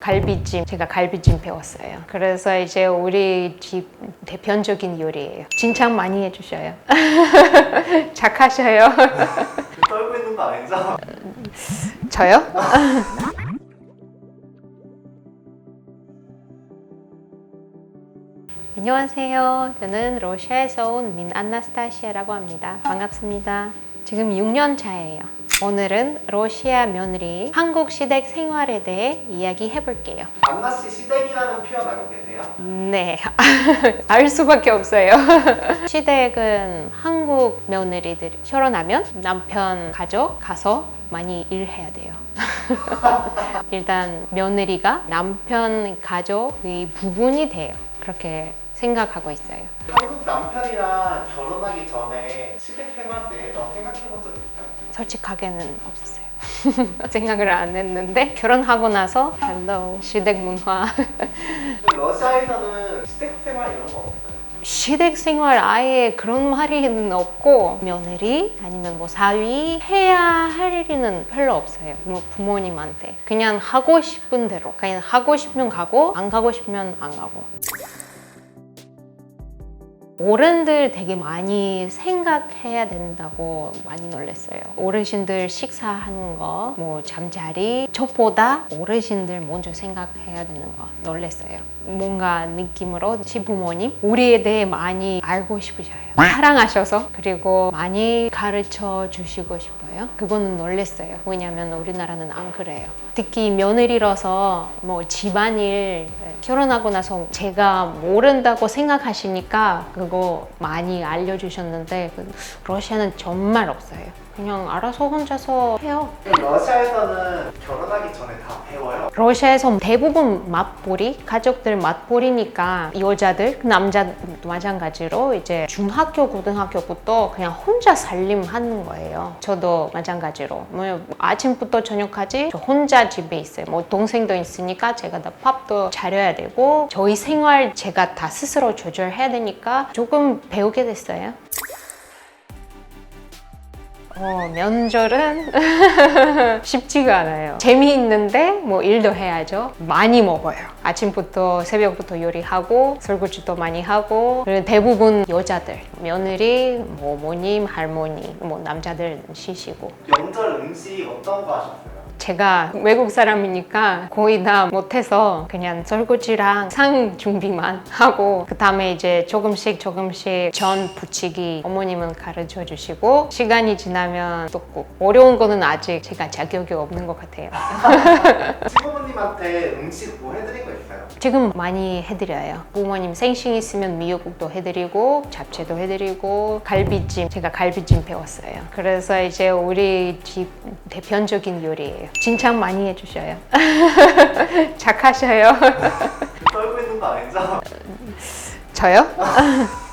갈비찜 제가 갈비찜 배웠어요. 그래서 이제 우리 집 대표적인 요리예요. 칭찬 많이 해주셔요. 착하셔요. 떨고 있는 거 아니죠? 저요? 안녕하세요. 저는 러시아에서 온민 안나스타시아라고 합니다. 반갑습니다. 지금 6년 차예요. 오늘은 러시아 며느리 한국 시댁 생활에 대해 이야기해 볼게요. 안나 씨 시댁이라는 표현 알고 계세요? 네, 알 수밖에 없어요. 시댁은 한국 며느리들이 결혼하면 남편 가족 가서 많이 일해야 돼요. 일단 며느리가 남편 가족의 부분이 돼요. 그렇게 생각하고 있어요. 한국 남편이랑 결혼하기 전에 시댁 생활 대해서 생각해 본 적 있어요? 솔직하게는 없었어요. 생각을 안 했는데 결혼하고 나서 헬로 시댁 문화 러시아에서는 시댁 생활 이런 거 없어요? 시댁 생활 아예 그런 말이는 없고 며느리 아니면 뭐 사위 해야 할 일은 별로 없어요. 뭐 부모님한테 그냥 하고 싶은 대로 그냥 하고 싶으면 가고 안 가고 싶으면 안 가고. 어른들 되게 많이 생각해야 된다고 많이 놀랐어요. 어르신들 식사하는 거, 뭐 잠자리, 저보다 어르신들 먼저 생각해야 되는 거 놀랐어요. 뭔가 느낌으로 시부모님 우리에 대해 많이 알고 싶으셔요. 사랑하셔서 그리고 많이 가르쳐 주시고 싶어요. 그거는 놀랐어요. 왜냐면 우리나라는 안 그래요. 특히 며느리라서 뭐 집안일 결혼하고 나서 제가 모른다고 생각하시니까 그거 많이 알려주셨는데 그 러시아는 정말 없어요. 그냥 알아서 혼자서 해요. 러시아에서는 결혼하기 전에 다 배워요? 러시아에서 대부분 맞벌이 가족들 맞벌이니까 여자들 남자 마찬가지로 이제 중학교 고등학교부터 그냥 혼자 살림하는 거예요. 저도 마찬가지로 뭐 아침부터 저녁까지 저 혼자 집에 있어요. 뭐 동생도 있으니까 제가 다 밥도 차려야 되고 저희 생활 제가 다 스스로 조절해야 되니까 조금 배우게 됐어요. 어, 면절은 쉽지가 않아요. 재미있는데 뭐 일도 해야죠. 많이 먹어요. 아침부터 새벽부터 요리하고 설거지도 많이 하고 그리고 대부분 여자들 며느리, 뭐 어머님, 할머니, 뭐 남자들 쉬시고 명절 음식 어떤 거 하셨어요? 제가 외국 사람이니까 거의 다 못해서 그냥 설거지랑 상 준비만 하고 그 다음에 이제 조금씩 조금씩 전 부치기 어머님은 가르쳐 주시고 시간이 지나면 또꼭 어려운 거는 아직 제가 자격이 없는 것 같아요. 시부모님한테 음식 뭐 해드린 거 있어요? 지금 많이 해드려요. 부모님 생신 있으면 미역국도 해드리고 잡채도 해드리고 갈비찜 제가 갈비찜 배웠어요. 그래서 이제 우리 집 대표적인 요리예요. 칭찬 많이 해주셔요. 착하셔요. 떨고 있는 거 아니죠? 저요?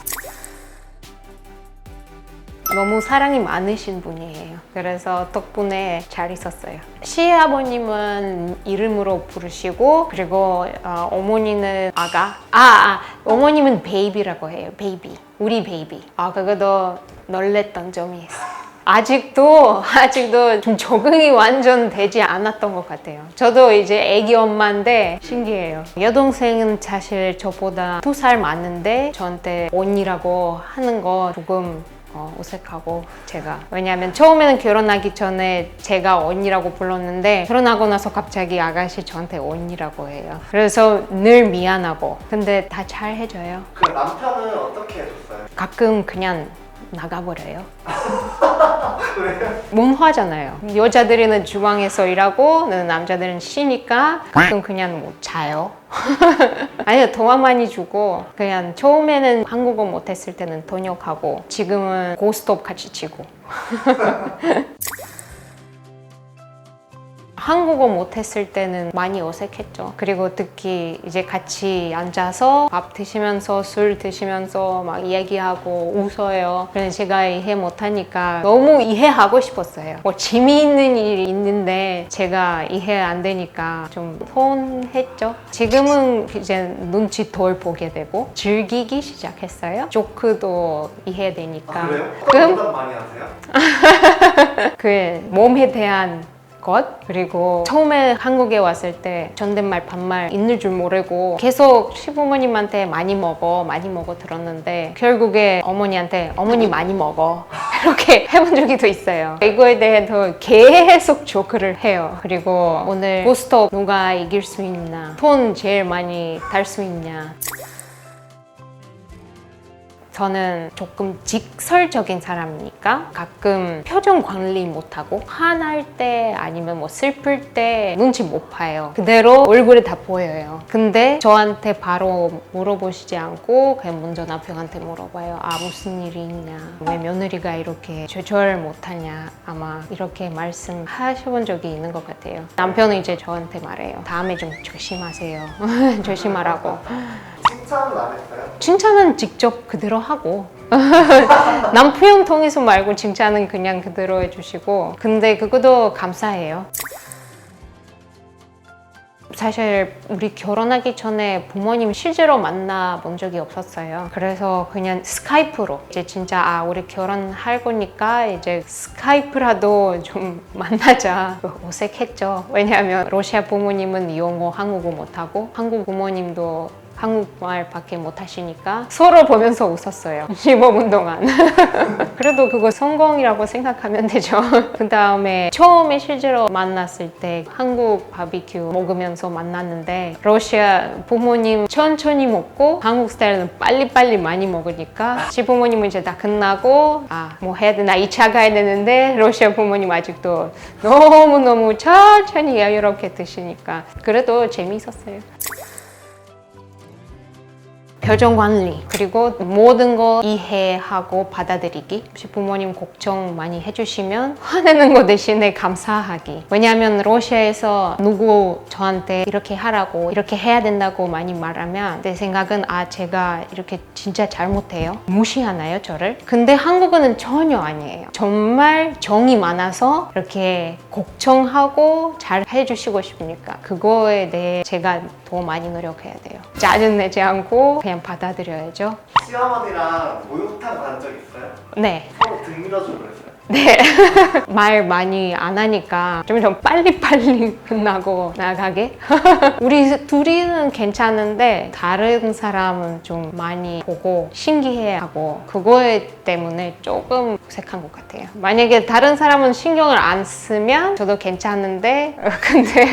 너무 사랑이 많으신 분이에요. 그래서 덕분에 잘 있었어요. 시아버님은 이름으로 부르시고 그리고 어, 어머니는 아가. 아, 아, 어머님은 베이비라고 해요. 베이비. 우리 베이비. 아, 그거도 놀랬던 점이 있어요. 아직도 아직도 좀 적응이 완전 되지 않았던 것 같아요. 저도 이제 아기 엄마인데 신기해요. 여동생은 사실 저보다 두 살 많은데 저한테 언니라고 하는 거 조금 어, 어색하고 제가 왜냐하면 처음에는 결혼하기 전에 제가 언니라고 불렀는데 결혼하고 나서 갑자기 아가씨 저한테 언니라고 해요. 그래서 늘 미안하고 근데 다 잘 해줘요. 그 남편은 어떻게 해줬어요? 가끔 그냥 나가버려요. 왜요? 문화잖아요. 여자들은 주방에서 일하고 남자들은 쉬니까 가끔 그냥 뭐 자요. 아니요 더 많이 주고 그냥 처음에는 한국어 못했을 때는 번역하고 지금은 고스톱 같이 치고 한국어 못했을 때는 많이 어색했죠. 그리고 특히 이제 같이 앉아서 밥 드시면서 술 드시면서 막 이야기하고 웃어요. 그래서 제가 이해 못하니까 너무 이해하고 싶었어요. 뭐 재미있는 일이 있는데 제가 이해 안 되니까 좀 서운했죠. 지금은 이제 눈치 덜 보게 되고 즐기기 시작했어요. 조크도 이해되니까. 아, 그래요? 그럼 많이 하세요? 그 몸에 대한 것. 그리고 처음에 한국에 왔을 때 존댓말 반말 있는 줄 모르고 계속 시부모님한테 많이 먹어 많이 먹어 들었는데 결국에 어머니한테 어머니 많이 먹어. 이렇게 해본 적이 또 있어요. 이거에 대해서 계속 조크를 해요. 그리고 오늘 고스톱 누가 이길 수 있나? 돈 제일 많이 달 수 있냐 저는 조금 직설적인 사람이니까 가끔 표정 관리 못하고 화날 때 아니면 뭐 슬플 때 눈치 못 봐요. 그대로 얼굴에 다 보여요. 근데 저한테 바로 물어보시지 않고 그냥 먼저 남편한테 물어봐요. 아 무슨 일이 있냐? 왜 며느리가 이렇게 조절 못하냐? 아마 이렇게 말씀하셔본 적이 있는 것 같아요. 남편은 이제 저한테 말해요. 다음에 좀 조심하세요. 조심하라고. 칭찬은 안 했어요? 칭찬은 직접 그대로 하고 남 표현 통해서 말고 칭찬은 그냥 그대로 해주시고 근데 그것도 감사해요 사실 우리 결혼하기 전에 부모님 실제로 만나본 적이 없었어요. 그래서 그냥 스카이프로 이제 진짜 아 우리 결혼할 거니까 이제 스카이프라도 좀 만나자. 어색했죠. 왜냐하면 러시아 부모님은 영어, 한국어 못하고 한국 부모님도 한국말밖에 못하시니까 서로 보면서 웃었어요. 15분 동안. 그래도 그거 성공이라고 생각하면 되죠. 그 다음에 처음에 실제로 만났을 때 한국 바비큐 먹으면서 만났는데 러시아 부모님 천천히 먹고 한국 스타일은 빨리빨리 많이 먹으니까 시부모님은 이제 다 끝나고 아 뭐 해야 되나 2차 가야 되는데 러시아 부모님 아직도 너무너무 천천히 여유롭게 드시니까 그래도 재미있었어요. 표정 관리 그리고 모든 거 이해하고 받아들이기. 혹시 부모님 걱정 많이 해주시면 화내는 거 대신에 감사하기. 왜냐하면 러시아에서 누구 저한테 이렇게 하라고 이렇게 해야 된다고 많이 말하면 내 생각은 아 제가 이렇게 진짜 잘못해요? 무시하나요 저를? 근데 한국은 전혀 아니에요. 정말 정이 많아서 이렇게 걱정하고 잘 해주시고 싶으니까 그거에 대해 제가 더 많이 노력해야 돼요. 짜증내지 않고 그냥 받아들여야죠 시어머니랑 목욕탕 간적 있어요? 네 서로 등 밀어주고 그랬어요? 네. 말 많이 안 하니까 좀 좀 빨리빨리 끝나고 나가게. 우리 둘이는 괜찮은데 다른 사람은 좀 많이 보고 신기해하고 그거에 때문에 조금 어색한 것 같아요. 만약에 다른 사람은 신경을 안 쓰면 저도 괜찮은데 근데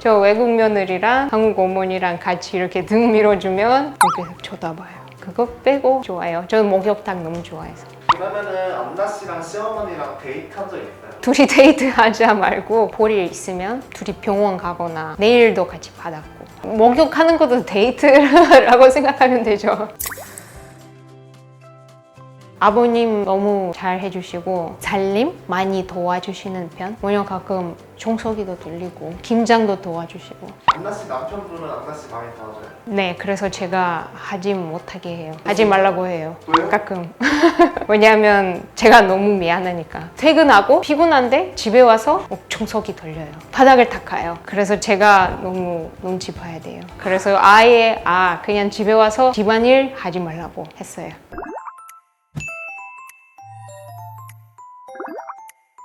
저 외국 며느리랑 한국 어머니랑 같이 이렇게 등 밀어주면 이렇게 쳐다봐요. 그거 빼고 좋아요. 저는 목욕탕 너무 좋아해서. 그러면은 안나 씨랑 시어머니랑 데이트한 적 있어요? 둘이 데이트 하자 말고 볼일 있으면 둘이 병원 가거나 내일도 같이 받았고 목욕하는 것도 데이트라고 생각하면 되죠. 아버님 너무 잘 해주시고 살림 많이 도와주시는 편. 왜냐면 가끔 청소기도 돌리고 김장도 도와주시고. 안나 씨 남편분은 안나 씨 많이 도와줘요? 네, 그래서 제가 하지 못하게 해요. 하지 말라고 해요. 왜요? 가끔. 왜냐하면 제가 너무 미안하니까. 퇴근하고 피곤한데 집에 와서 어, 청소기 돌려요. 바닥을 닦아요. 그래서 제가 너무 눈치 봐야 돼요. 그래서 아예 아 그냥 집에 와서 집안일 하지 말라고 했어요.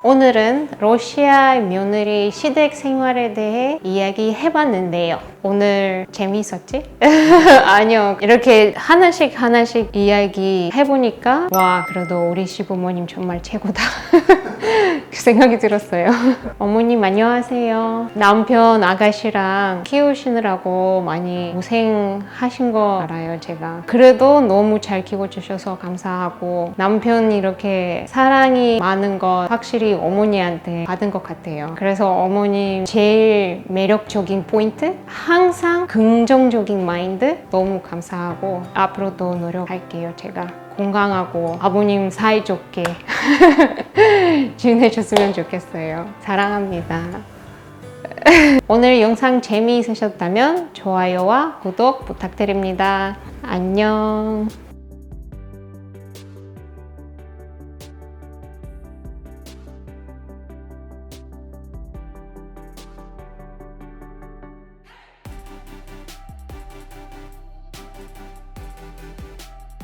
오늘은 러시아 며느리 시댁 생활에 대해 이야기해봤는데요. 오늘 재미있었지? 아니요. 이렇게 하나씩 하나씩 이야기 해보니까 와 그래도 우리 시부모님 정말 최고다. 그 생각이 들었어요. 어머님 안녕하세요. 남편 아가씨랑 키우시느라고 많이 고생하신 거 알아요, 제가. 그래도 너무 잘 키워주셔서 감사하고 남편 이렇게 사랑이 많은 것 확실히 어머니한테 받은 것 같아요. 그래서 어머님 제일 매력적인 포인트? 항상 긍정적인 마인드 너무 감사하고 앞으로도 노력할게요, 제가. 건강하고 아버님 사이좋게 지내셨으면 좋겠어요. 사랑합니다. 오늘 영상 재미있으셨다면 좋아요와 구독 부탁드립니다. 안녕.